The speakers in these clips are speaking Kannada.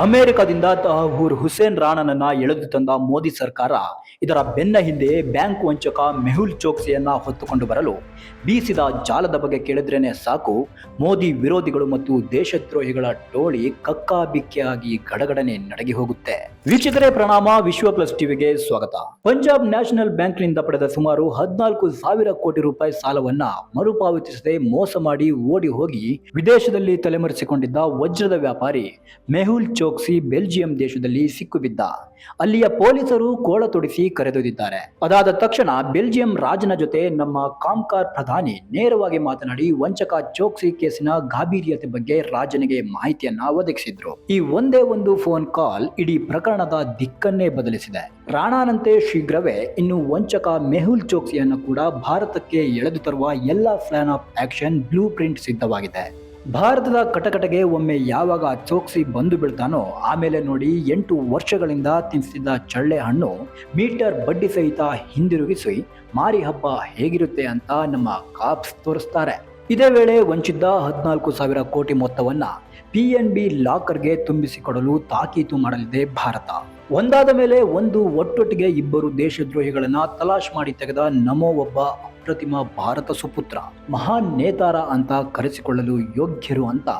ಅಮೆರಿಕದಿಂದ ತಹೂರ್ ಹುಸೇನ್ ರಾಣನನ್ನ ಎಳೆದು ತಂದ ಮೋದಿ ಸರ್ಕಾರ. ಇದರ ಬೆನ್ನ ಹಿಂದೆ ಬ್ಯಾಂಕ್ ವಂಚಕ ಮೆಹುಲ್ ಚೋಕ್ಸಿಯನ್ನ ಹೊತ್ತುಕೊಂಡು ಬರಲು ಬೀಸಿದ ಜಾಲದ ಬಗ್ಗೆ ಕೇಳಿದ್ರೇನೆ ಸಾಕು. ಮೋದಿ ವಿರೋಧಿಗಳು ಮತ್ತು ದೇಶದ್ರೋಹಿಗಳ ಟೋಳಿ ಕಕ್ಕಾಬಿಕ್ಕಿಯಾಗಿ ಗಡಗಡನೆ ನಡಗಿ ಹೋಗುತ್ತೆ. ವೀಕ್ಷಕರೇ, ಪ್ರಣಾಮ. ವಿಶ್ವ ಪ್ಲಸ್ ಟಿವಿಗೆ ಸ್ವಾಗತ. ಪಂಜಾಬ್ ನ್ಯಾಷನಲ್ ಬ್ಯಾಂಕ್ನಿಂದ ಪಡೆದ ಸುಮಾರು ಹದಿನಾಲ್ಕು ಸಾವಿರ ಕೋಟಿ ರೂಪಾಯಿ ಸಾಲವನ್ನ ಮರುಪಾವತಿಸದೆ ಮೋಸ ಮಾಡಿ ಓಡಿ ಹೋಗಿ ವಿದೇಶದಲ್ಲಿ ತಲೆಮರೆಸಿಕೊಂಡಿದ್ದ ವಜ್ರದ ವ್ಯಾಪಾರಿ ಮೆಹುಲ್ ಚೋಕ್ಸಿ ಬೆಲ್ಜಿಯಂ ದೇಶದಲ್ಲಿ ಸಿಕ್ಕುಬಿದ್ದ. ಅಲ್ಲಿಯ ಪೊಲೀಸರು ಕೋಳ ತೊಡಿಸಿ ಕರೆದೊಯ್ದಿದ್ದಾರೆ. ಅದಾದ ತಕ್ಷಣ ಬೆಲ್ಜಿಯಂ ರಾಜನ ಜೊತೆ ನಮ್ಮ ಕಾಮ್ಕಾರ್ ಪ್ರಧಾನಿ ನೇರವಾಗಿ ಮಾತನಾಡಿ ವಂಚಕ ಚೋಕ್ಸಿ ಕೇಸಿನ ಗಾಭೀರ್ಯತೆ ಬಗ್ಗೆ ರಾಜನಿಗೆ ಮಾಹಿತಿಯನ್ನ ಒದಗಿಸಿದ್ರು. ಈ ಒಂದೇ ಒಂದು ಫೋನ್ ಕಾಲ್ ಇಡೀ ಪ್ರಕರಣದ ದಿಕ್ಕನ್ನೇ ಬದಲಿಸಿದೆ. ರಾಣಾನಂತೆ ಶೀಘ್ರವೇ ಇನ್ನು ವಂಚಕ ಮೆಹುಲ್ ಚೋಕ್ಸಿಯನ್ನು ಕೂಡ ಭಾರತಕ್ಕೆ ಎಳೆದು ತರುವ ಎಲ್ಲ plan of action blueprint ಸಿದ್ಧವಾಗಿದೆ. ಭಾರತದ ಕಟಕಟಗೆ ಒಮ್ಮೆ ಯಾವಾಗ ಚೋಕ್ಸಿ ಬಂದು ಬಿಡ್ತಾನೋ ಆಮೇಲೆ ನೋಡಿ ಎಂಟು ವರ್ಷಗಳಿಂದ ತಿನ್ನಿಸಿದ ಚಳ್ಳೆ ಹಣ್ಣು ಮೀಟರ್ ಬಡ್ಡಿ ಸಹಿತ ಹಿಂದಿರುಗಿಸಿ ಮಾರಿ ಹಬ್ಬ ಹೇಗಿರುತ್ತೆ ಅಂತ ನಮ್ಮ ಕಾಪ್ಸ್ ತೋರಿಸ್ತಾರೆ. ಇದೇ ವೇಳೆ ವಂಚಿದ್ದ ಹದಿನಾಲ್ಕು ಸಾವಿರ ಕೋಟಿ ಮೊತ್ತವನ್ನು ಪಿಎನ್ಬಿ ಲಾಕರ್ಗೆ ತುಂಬಿಸಿಕೊಡಲು ತಾಕೀತು ಮಾಡಲಿದೆ ಭಾರತ. ಒಂದಾದ ಮೇಲೆ ಒಂದು ಒಟ್ಟೊಟ್ಟಿಗೆ ಇಬ್ಬರು ದೇಶದ್ರೋಹಿಗಳನ್ನು ತಲಾಶ್ ಮಾಡಿ ತೆಗೆದ ನಮೋ ಒಬ್ಬ ಅಪ್ರತಿಮ ಭಾರತ ಸುಪುತ್ರ, ಮಹಾನ್ ನೇತಾರ ಅಂತ ಕರೆಸಿಕೊಳ್ಳಲು ಯೋಗ್ಯರು ಅಂತ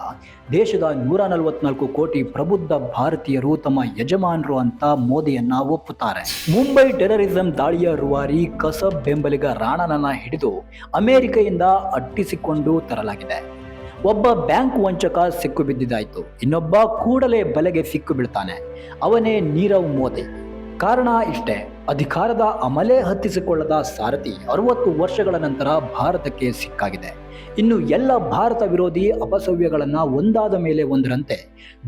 ದೇಶದ ನೂರ ನಲವತ್ನಾಲ್ಕು ಕೋಟಿ ಪ್ರಬುದ್ಧ ಭಾರತೀಯರು ತಮ್ಮ ಯಜಮಾನರು ಅಂತ ಮೋದಿಯನ್ನ ಒಪ್ಪುತ್ತಾರೆ. ಮುಂಬೈ ಟೆರರಿಸಂ ದಾಳಿಯ ರುವಾರಿ ಕಸಬ್ ಬೆಂಬಲಿಗ ರಾಣನನ್ನ ಹಿಡಿದು ಅಮೆರಿಕೆಯಿಂದ ಅಟ್ಟಿಸಿಕೊಂಡು ತರಲಾಗಿದೆ. ಒಬ್ಬ ಬ್ಯಾಂಕ್ ವಂಚಕ ಸಿಕ್ಕು ಬಿದ್ದಿದ್ದಾಯ್ತು ಇನ್ನೊಬ್ಬ ಕೂಡಲೇ ಬಲೆಗೆ ಸಿಕ್ಕು ಬೀಳ್ತಾನೆ ಅವನೇ ನೀರವ್ ಮೋದಿ. ಕಾರಣ ಇಷ್ಟೇ. ಅಧಿಕಾರದ ಅಮಲೆ ಹತ್ತಿಸಿಕೊಳ್ಳದ ಸಾರಥಿ ಅರವತ್ತು ವರ್ಷಗಳ ನಂತರ ಭಾರತಕ್ಕೆ ಸಿಕ್ಕಾಗಿದೆ. ಇನ್ನು ಎಲ್ಲ ಭಾರತ ವಿರೋಧಿ ಅಪಸವ್ಯಗಳನ್ನು ಒಂದಾದ ಮೇಲೆ ಒಂದರಂತೆ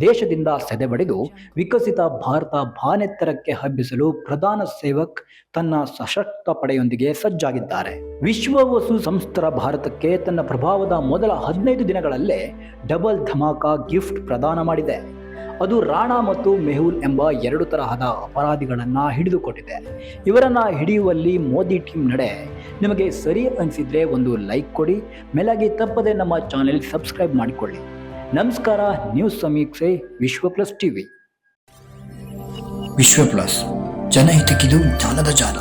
ದೇಶದಿಂದ ಸೆದೆಬಡಿದು ವಿಕಸಿತ ಭಾರತ ಭಾನೆತ್ತರಕ್ಕೆ ಹಬ್ಬಿಸಲು ಪ್ರಧಾನ ಸೇವಕ್ ತನ್ನ ಸಶಕ್ತ ಪಡೆಯೊಂದಿಗೆ ಸಜ್ಜಾಗಿದ್ದಾರೆ. ವಿಶ್ವ ವಸು ಸಂಸ್ಥರ ಭಾರತಕ್ಕೆ ತನ್ನ ಪ್ರಭಾವದ ಮೊದಲ ಹದಿನೈದು ದಿನಗಳಲ್ಲೇ ಡಬಲ್ ಧಮಾಕಾ ಗಿಫ್ಟ್ ಪ್ರದಾನ ಮಾಡಿದೆ. ಅದು ರಾಣಾ ಮತ್ತು ಮೆಹುಲ್ ಎಂಬ ಎರಡು ತರಹದ ಅಪರಾಧಿಗಳನ್ನು ಹಿಡಿದುಕೊಟ್ಟಿದೆ. ಇವರನ್ನು ಹಿಡಿಯುವಲ್ಲಿ ಮೋದಿ ಟೀಮ್ ನಡೆ. ನಿಮಗೆ ಸರಿ ಅನಿಸಿದರೆ ಒಂದು ಲೈಕ್ ಕೊಡಿ, ಮೇಲಾಗಿ ತಪ್ಪದೆ ನಮ್ಮ ಚಾನೆಲ್ ಸಬ್ಸ್ಕ್ರೈಬ್ ಮಾಡಿಕೊಳ್ಳಿ. ನಮಸ್ಕಾರ ನ್ಯೂಸ್ ಸಮೀಕ್ಷೆ, Vishwa plus TV. Vishwa plus, ಜನಹಿತಕ್ಕಿದು ಜಾಲದ ಜಾಲ.